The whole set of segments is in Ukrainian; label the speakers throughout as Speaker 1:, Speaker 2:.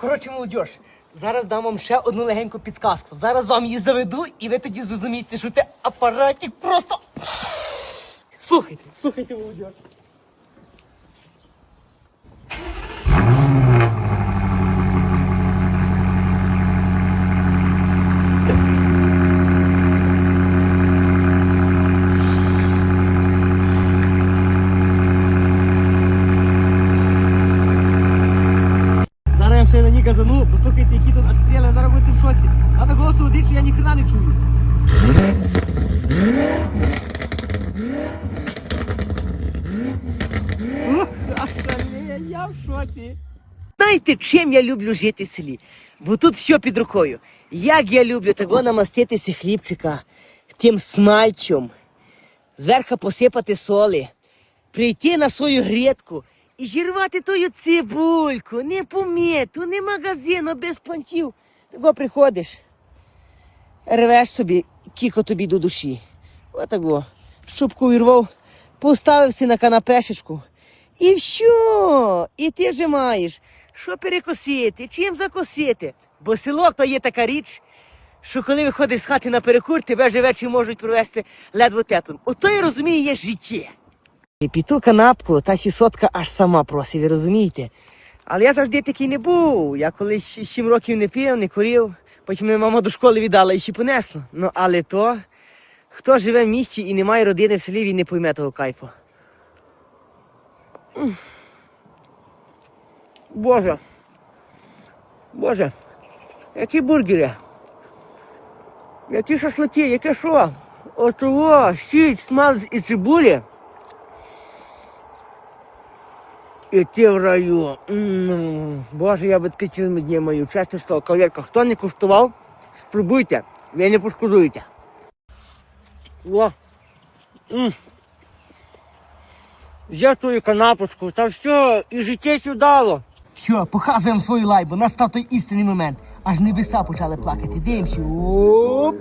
Speaker 1: Коротше, молодь, зараз дам вам ще одну легеньку підсказку. Зараз вам її заведу, і ви тоді зрозумієте, що це апаратик просто. Слухайте, слухайте, молодь. Зараз ній газану, послухайте, які тут обстріли, зараз будете в шоці. А так голосу що я ніхрена не чую. Остальне, я в шоці. Знаєте, чим я люблю жити в селі? Бо тут все під рукою. Як я люблю того намаститися хлібчика тим смальчом, зверху посипати соли, прийти на свою грядку і зірвати тою цибульку, не поміту, не магазину, без понтів. Того приходиш, рвеш собі, кіко тобі до душі. Отаго. Щупку вірвав, поставився на канапешечку. І все, і ти вже маєш, що перекосити, чим закосити. Бо село то є така річ, що коли виходиш з хати на перекур, тебе вже вечір можуть провести ледве тетлом. Ото я розумію, є життя. І під канапку та сісотка аж сама просить, ви розумієте? Але я завжди такий не був. Я коли щ- сім років не пив, не курив, потім мене мама до школи віддала і ще понесло. Ну але то, хто живе в місті і не має родини в селі, він не пойме того кайфу. Боже. Боже. Які бургери? Які шашлики, яке що? Отого, щить, смалець і цибулі. І ти в раю. Боже, я би таке цілими мою. Чесно слово, кавалерка, хто не куштував, спробуйте, ви не пошкодуєте. О. М. Твою канапочку, та все, і життя сюдало. Що, показуємо свою лайбу, настав той істинний момент. Аж небеса почали плакати. Дивимося. Оп!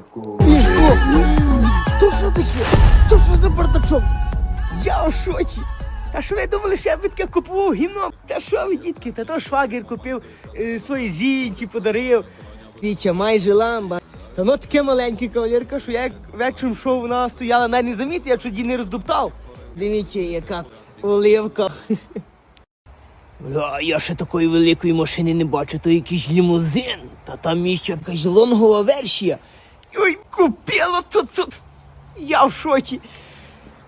Speaker 1: То що таке? То що за бардачок? Я у шоці. Та що ви думали, що я би таке купував гімно? Та що ви, дітки? Та то швагер купив е, своїй жінці, подарив. Віча, майже ламба. Та ну таке маленьке кавалерка, що я як вечором йшов, вона стояла, навіть не замітив, я чуть не роздуптав. Дивіться, яка оливка. А я ще такої великої машини не бачу, то якийсь лімузин, та там є ще якась лонгова версія. Ой, купило тут, тут. Я в шоці.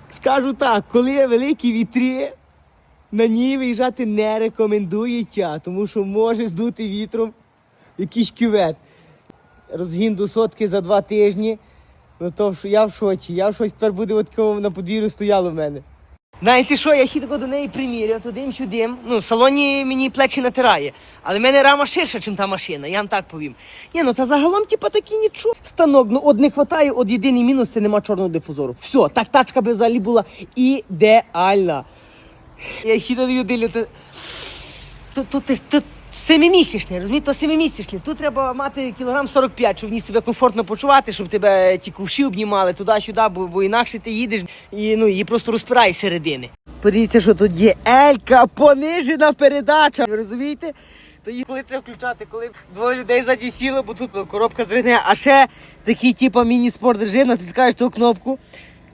Speaker 1: Скажу так, коли є великі вітри, на ній виїжджати не рекомендується, тому що може здути вітром якийсь кювет. Розгін до сотки за два тижні. Ну то я в шоці. Я в шоці тепер буде от на подвір'ю стояло в мене. Знаєте що, я ще до неї приміряв, тудим-чудим. Ну, в салоні мені плечі натирає. Але в мене рама ширша, ніж та машина, я вам так повім. Ні, ну та загалом, типа, такі нічого. Станок, ну от не хватає, от єдиний мінус це нема чорного дифузору. Все, так тачка би взагалі була ідеальна. Я ще даю дилю, то, то, то, то семимісячний, розумієте, то семимісячний. Тут треба мати кілограм 45, щоб в ній себе комфортно почувати, щоб тебе ті кувші обнімали туди-сюди, бо, бо інакше ти їдеш і ну, її просто розпирає середини. Подивіться, що тут є Елька, понижена передача. Розумієте? То її коли треба включати, коли двоє людей ззаді сіло, бо тут коробка зрине, а ще такий, типу, міні-спорт режим, натискаєш ту кнопку,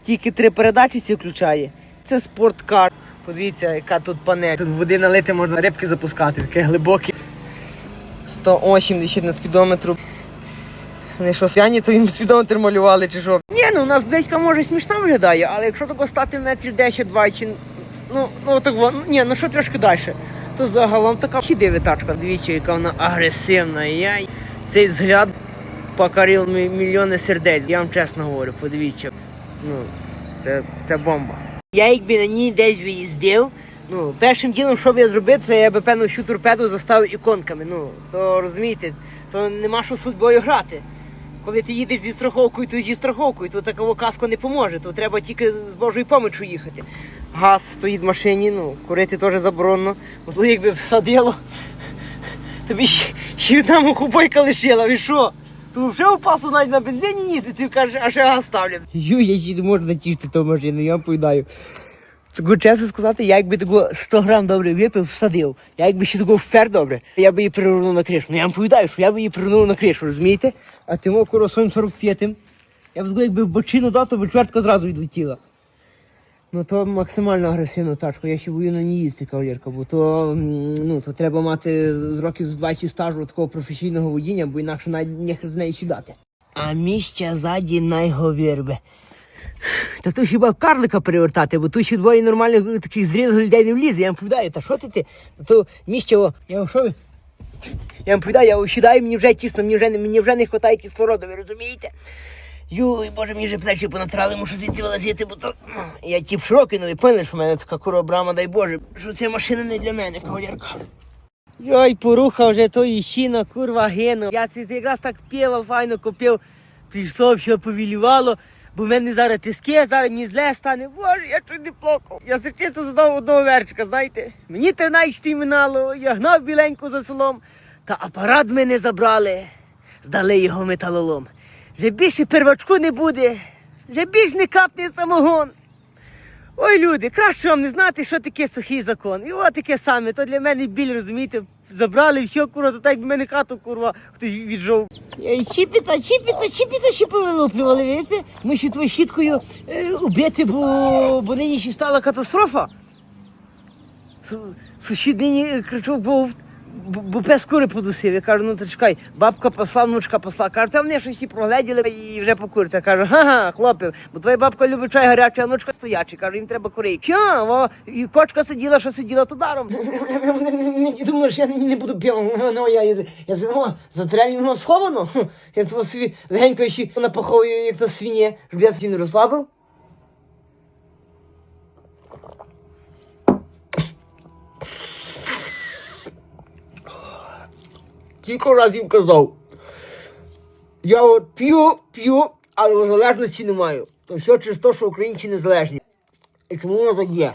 Speaker 1: тільки три передачі сі включає. Це спорткар. Подивіться, яка тут панель. Тут води налити можна рибки запускати, таке глибоке. 180 на спідометру. Вони що, п'яні, то їм спідометр малювали чи що? Ні, ну у нас близько може смішно виглядає, але якщо тако стати метрів 10-20, чи ну, ну так во- ні, ну що трошки далі, то загалом така чідива тачка. Дивіться, яка вона агресивна. Я цей взгляд покорив мільйони сердець. Я вам чесно говорю, подивіться. Ну, це, це бомба. Я якби на ній десь виїздив, ну, першим ділом, що б я зробив, це я би певно всю торпеду заставив іконками. Ну, то розумієте, то нема що судьбою грати. Коли ти їдеш зі страховкою, то зі страховкою, то такого каско не поможе, то треба тільки з Божою помочю їхати. Газ стоїть в машині, ну, курити теж заборонено. Бо якби всадило, тобі ще одна мухобойка лишила, і що? То вже опасу навіть на бензині їздити, кажеш, а ще газ ставлять. Ю, я ще не можу натішити ту машину, я вам. Таку чесно сказати, я якби такого 100 грам добре випив, всадив. Я якби ще такого впер добре, я би її перевернув на кришу. Ну я вам повідаю, що я би її перевернув на кришу, розумієте? А ти мов куро своїм 45-м. Я б таку якби бочину дав, то б чвертка зразу відлетіла. Ну то максимально агресивна тачка, я ще бою на ній їздити, кавалерка, бо то, ну, то треба мати з років з 20 стажу такого професійного водіння, бо інакше навіть ніхто з неї сідати. А місця ззаді найговірбе. Та то хіба карлика перевертати, бо тут ще двоє нормальних таких зрілих людей не влізе. Я вам повідаю, та що ти ти? То місце, о, я вам що? Я вам повідаю, я осідаю, мені вже тісно, мені вже, не- мені вже не вистачає кислороду, ви розумієте? Юй, боже, мені вже плечі понатрали, мушу звідси вилазити, бо то ну, я тіп широкий, ну ви поняли, що в мене така кура брама, дай Боже, що ця машина не для мене, кавалерка. Йой, поруха вже то іщина, курва гину. Я це якраз так піва файно купив, прийшло, все повілювало, бо в мене зараз тиски, зараз мені зле стане. Боже, я чуть не плакав. Я серчицю задав одного верчика, знаєте. Мені 13 минало, я гнав біленьку за селом, та апарат мене забрали, здали його металолом. Вже більше первачку не буде, вже більш не капне самогон. Ой, люди, краще вам не знати, що таке сухий закон. І от таке саме, то для мене біль, розумієте, забрали все, курва, то так якби мене хату, курва, хтось віджов. Чіпіта, чіпіта, чіпіта, ще повилуплювали, видите? Ми ще твою щіткою е, убити, бо, бо нині ще стала катастрофа. Су- Сусід нині кричав, бо, бо, пес кури подусив. Я кажу, ну то чекай, бабка посла, внучка посла. Каже, там вони щось і прогледіли і вже покурити. Я кажу, га-га, хлопець, бо твоя бабка любить чай гарячий, а внучка стоячий. Кажу, їм треба курей. Що? О, і кочка сиділа, що сиділа, то даром. Мені думали, що я не буду п'яв. Ну, я, я, я о, за трелі воно сховано. Я це собі легенько ще напаховую, як то свині, щоб я собі не розслабив. Кілька разів казав. Я от п'ю, п'ю, але залежності не маю. То все через те, що українці незалежні. І тому воно так є.